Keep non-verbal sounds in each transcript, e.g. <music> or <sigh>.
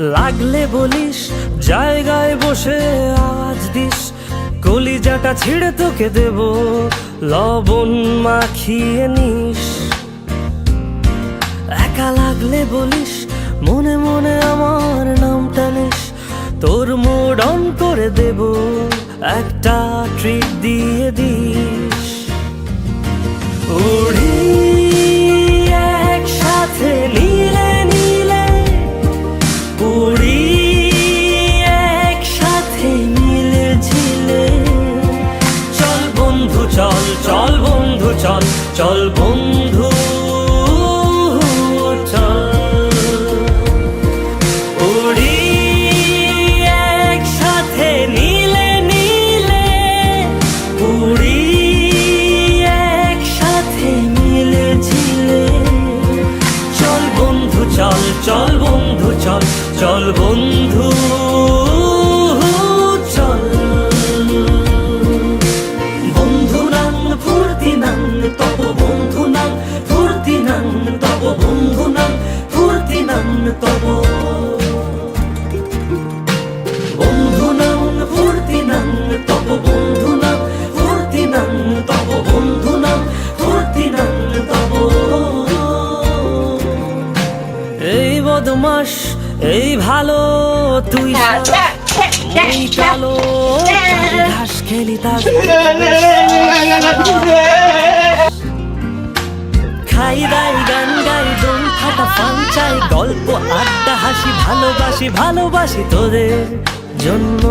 লাগলে বলিস, জায়গায় বসে আজ দিস। কলিজাটা ছিঁড়ে তোকে দেব, লবণ মাখিয়ে নিস। একা লাগলে বলিস, মনে মনে আমার নামটা নিস। তোর মোড অন করে দেব, একটা ট্রিট দিয়ে দিস। চল বন্ধু, চল। উড়ি নীলে নীলে। উড়ি মিলে চল বন্ধু, চল চল বন্ধু, চল চল বন্ধু। ফুর্তি নাং তব। বন্ধু নাং ফুর্তি নাং তব বন্ধু নাং ফুর্তি নাং তব বন্ধু নাং ফুর্তি নাং তব। এই বদমাস এই ভালো তুই এই কালো ঘাস খেলি তার <laughs> চাই গল্প আড্ডা হাসি ভালোবাসি ভালোবাসি তোদের জন্য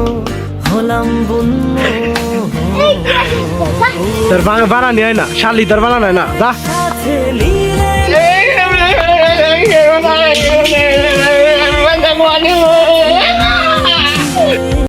হলাম বন্য তোর বানা নিয়ে না শালি তোর বানা নেয় না যা। নিয়ে